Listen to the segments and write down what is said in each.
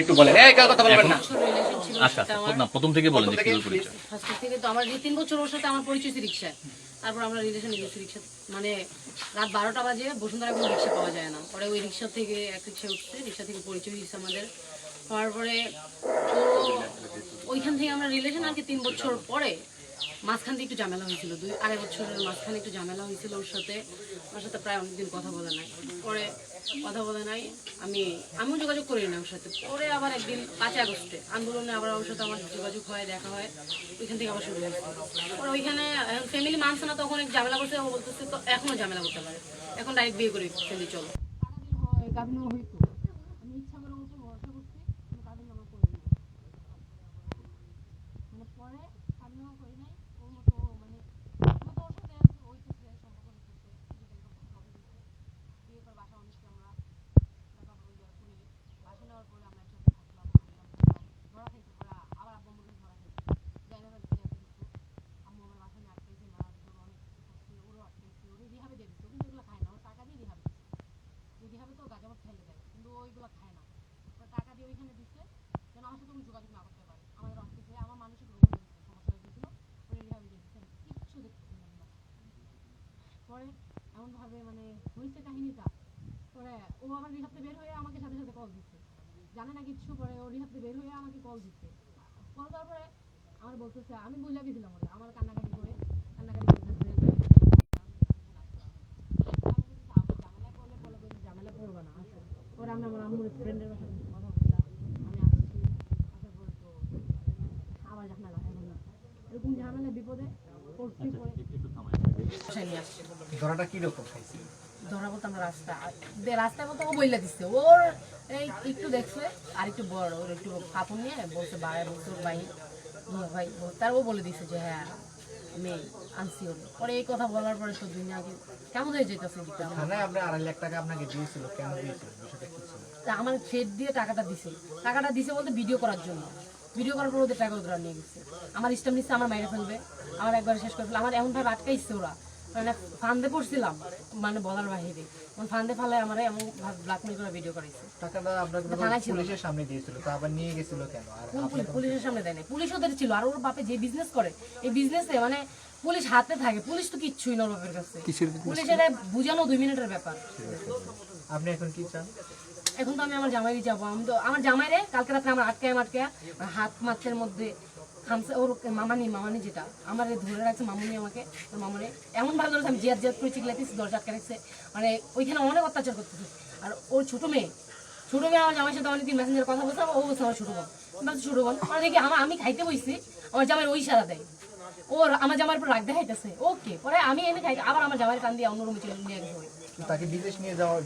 একটু বলেন। এই কথা বলবেন না। বছর রিলেশন ছিল ওর আচ্ছা আচ্ছা না প্রথম থেকে বলেন যে কীভাবে পরিচয় ফার্স্ট থেকে তো আমার তিন বছর ওর সাথে আমার পরিচয় রিক্সায়। তারপর আমরা রিলেশনে গেছি রিক্সা মানে রাত বারোটা বাজে বসুন্ধরা কোনো রিক্সা পাওয়া যায় না। পরে ওই রিক্সা থেকে এক রিক্সা উঠছে রিক্সা থেকে পরিচয় হয়েছে আমাদের। হওয়ার পরে তো ওইখান থেকে আমরা রিলেশন আর কি তিন বছর পরে মাঝখান দিয়ে একটু ঝামেলা হয়েছিল, দুই আড়াই বছরের মাঝখানে একটু ঝামেলা হয়েছিল ওর সাথে। ওর সাথে প্রায় অনেকদিন কথা বলে নাই। পরে কথা বলে নাই, আমি, আমিও যোগাযোগ করি না ওর সাথে। পরে আবার একদিন পাঁচই আগস্টে আন্দোলনে আবার ওর সাথে আমার যোগাযোগ হয়, দেখা হয়, ওইখান থেকে আবার শুরু হয়েছে। পরে ওইখানে ফ্যামিলি মানছে না, তখন ঝামেলা করছে বলতেছে, তো এখনও ঝামেলা করতে পারে। এখন ডাইরেক্ট বিয়ে করে ফেলি, চলো। মানে পরে আমি আমার করি নাই ওর মতো মানে মতো ওর সাথে হইতেছে সম্পর্ক হইতেছে বিয়ে করে বাসা অনেক আমরা টাকা পয়সা করে বাসা নেওয়ার পরে আমরা একসাথে থাকলাম খাইলাম, দাইলাম। ধরা খাইছে পরে আবার আব্বু আম্মুকে ধরা খাইছে যাই না বাড়িতে যেতে দিচ্ছে আম্মু আমার বাসা নিয়ে আটকাইছে মারা ধরো অনেক কিছু করছে ওরও আটকাইছে ওরে রিহাবে দিয়ে দিচ্ছে ও কিন্তু এগুলো খায় না ওর টাকা দিয়ে রিহাবে দিচ্ছে রিহাবে তো গাঁজা মদ খাইলে দেয় কিন্তু ওইগুলো খায় না তো টাকা দিয়ে ওইখানে দিচ্ছে যেন আমার সাথে কোনো যোগাযোগ না করতে পারে আমাদের অফিসে আমার মানসিক রোগ হয়েছিল সমস্যা হয়েছিল ওরে রিহাবে দিয়ে দিচ্ছে আমি কিচ্ছু দেখতেছি না আমি। পরে এমনভাবে মানে হয়েছে কাহিনীটা পরে ও আমার রিহাব বের হয়ে আমাকে সাথে সাথে কল দিচ্ছে। জানে না কিচ্ছু পরে ও থেকে বের হয়ে আমাকে কল দিচ্ছে। কল দেওয়ার পরে আমার বলতেছে আমি বুঝলা গেছিলাম ওরে আমার কান্নাকাটি করে কান্নাকাটি করতেছে ঝামেলা করবে না আসো পরে আমি আমার আম্মুর ফ্রেন্ডের বাসায় কথা বললাম আমি আসছি। আসার পরে তো আবার ঝামেলা এরকম ঝামেলা বিপদে পড়ছি ধরাটা কি রকম? খাইছে ধরা বলতে আমরা রাস্তা দে- রাস্তায় বলতে ও বইলা দিচ্ছে ওর এই একটু দেখছে আর একটু বড় ওর একটু কাপড় নিয়ে বলছে বলছে ওর ভাই ভাই। তার ও বলে দিচ্ছে যে হ্যাঁ আমি আনছি ওর পরে এই কথা বলার পরে দুনিয়া কেমন হয়ে যেতেছে টাকা আপনাকে দিয়েছিল কেন দিয়েছিল? আমার ফেড দিয়ে টাকাটা দিছে। টাকাটা দিছে বলতে ভিডিও করার জন্য। ভিডিও করার পর ওদের টাকা ওরা নিয়ে গেছে। আমার স্টাম নিচ্ছে আমার মাইরে ফেলবে। আমার একবার শেষ করে ফেলবে। আমার এমনভাবে আটকাইছে ওরা। মানে ফান্দে পড়ছিলাম মানে বলার বাহিরে। মানে ফান্দে ফালে আমার এমন ব্ল্যাকমেল করে ভিডিও টাকাটা ছিল। পুলিশের সামনে দিয়েছিল তো আবার নিয়ে গেছিল কেন? আর? পুলিশের সামনে দেয় না পুলিশ ওদের ছিল আর ওর বাপে যে বিজনেস করে এই বিজনেসে মানে পুলিশ হাতে থাকে। পুলিশ তো কিচ্ছুই না ওর বাপের কাছে। পুলিশের বুঝানো দুই মিনিটের ব্যাপার। আপনি এখন কি চান? এখন তো আমি আমার জামাই যাব। আমি তো আমার জামাই রে কালকে রাত্রে আমার আটকায় আটকায় হাত মাছের মধ্যে খামসে ওর মামানি মামানি যেটা। আমার ধরে রাখছে মামুনি আমাকে, ওর মামুনি এমন ভাবে ধরেছে, আমি জিয়াত জিয়াত করে চিকলাইতেছি দরজা আটকে রাখছে। মানে ওইখানে অনেক অত্যাচার করতেছে। আর ওর ছোট মেয়ে ছোট মেয়ে আমার জামাইয়ের সাথে অনেকদিন মেসেঞ্জার কথা বলছে ও বলছে আমার ছোট বোন। বলছি, ছোট বোন? মানে দেখি আমার, আমি খাইতে বইছি, আমার জামাই ওই সারা দেয়। ওর, আমার জামার উপর রাগ দেখাইতেছে। ওকে, পরে আমি এনে খাই আবার আমার জামাইয়ের কান দিয়ে অন্য রুমে চলে নিয়ে গেছে। তাকে বিদেশ নিয়ে যাওয়া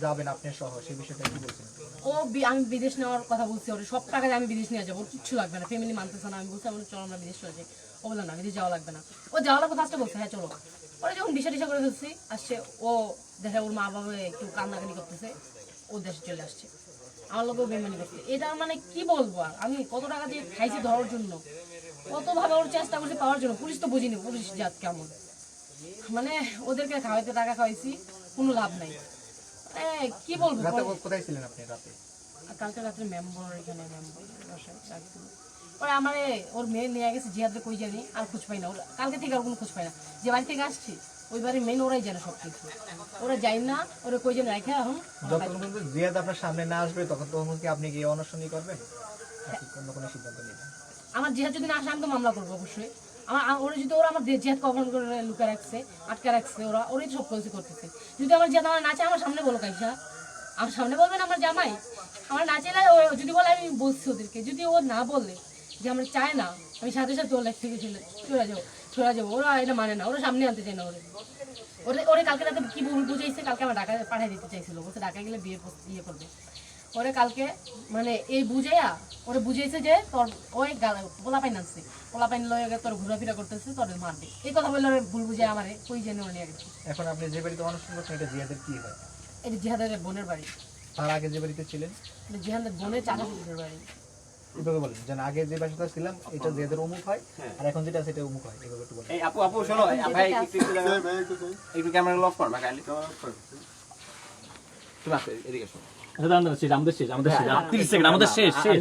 সহ সেই বিষয়টা কি বলছেন? ও আমি বিদেশ নেওয়ার কথা বলছি ওর সব টাকা আমি বিদেশ নিয়ে যাব কিচ্ছু লাগবে না। ফ্যামিলি মানতেছে না। আমি বলছি চলো আমরা বিদেশ ও না, বিদেশ যাওয়া লাগবে না। ও যাওয়া লাগবে ফার্স্টে বলছে হ্যাঁ চলো। যখন টিশা করে ফেলছি, আসছে, ও দেখে ওর মা বাবা একটু কান্নাকানি করতেছে, ও দেশে চলে আসছে। আমার লোকেও বেমানি করছে। এটা মানে কি বলব আর? আমি কত টাকা দিয়ে খাইছি ধরার জন্য? কতভাবে ওর চেষ্টা করছি পাওয়ার জন্য? পুলিশ তো বুঝিনি, পুলিশ জাত কেমন। মানে ওদেরকে খাওয়াইতে টাকা খাওয়াইছি কোনো লাভ নাই। কি বলব রাতে কোথায় ছিলেন আপনি রাতে? কালকে রাত্রে মেম্বার এখানে মেম্বার বাসায় পরে আমার ওর মেয়ে নিয়ে গেছে জিয়াদে কই জানি আর খোঁজ পাই না। ওরা কালকে থেকে আর কোনো খোঁজ পাই না। যে বাড়ি থেকে আসছি ওই বাড়ির মেন ওরাই জানে সব কিছু ওরা যাই না ওরা কই জানি রাখে এখন। যখন পর্যন্ত জিয়াদ আপনার সামনে না আসবে তখন তখন কি আপনি গিয়ে অনশনই করবেন? নাকি অন্য কোনো সিদ্ধান্ত নেবেন? আমার জিহাদ যদি না আসে আমি তো মামলা করব অবশ্যই। আমার ওরা যদি, ওরা আমার দে- জিহাদ কখন করে লুকে রাখছে, আটকে রাখছে, ওরা, ওরাই সব কিছু করতেছে। যদি আমার জিহাদ আমার নাচে আমার সামনে বলো কাইসা। আমার সামনে বলবেন আমার জামাই? আমার নাচে যদি বলে, আমি বলছি ওদেরকে। যদি ও না বলে যে আমরা চায় না, আমি সাথে সাথে ওর লাইফ থেকে চলে চলে যাব চলে যাব। ওরা এটা মানে না, ওরা সামনে আনতে চায় না ওরে। ওরে ওরে কালকে রাতে কি বুঝাইছে? কালকে আমার ঢাকা পাঠিয়ে দিতে চাইছিল। বলছে ঢাকা গেলে বিয়ে ইয়ে করবে। ওরে কালকে মানে এই বুঝাইয়া ওরে বুঝাইছে যে তোর ওই পোলা পাইন আনছে। পোলা পাইন লয়ে তোর ঘোরাফেরা করতেছে তোর মারবে। এই কথা বললে ওরে ভুল বুঝে আমারে কই জেনে ওরে নিয়ে গেছে এখন আপনি যে বাড়িতে অনশন করছেন এটা জিয়াদের কি হয়? এটা জিহাদের বোনের বাড়ি। তার আগে যে বাড়িতে ছিলেন? এটা জিহাদের বোনের চাচা শ্বশুরের বাড়ি। এভাবে বলেন যেন আগে যে বাসাটা ছিলাম এটা জিয়াদের অমুক হয় আর এখন যেটা সেটা অমুক হয় এভাবে একটু বলেন। এই আপু আপু শোনো ভাই একটু একটু একটু ক্যামেরা লক কর কাইন্ডলি তুমি আসো এদিকে শোনো আচ্ছা দাঁড়ান শেষ আমাদের শেষ আমাদের শেষ তিরিশ সেকেন্ড আমাদের শেষ শেষ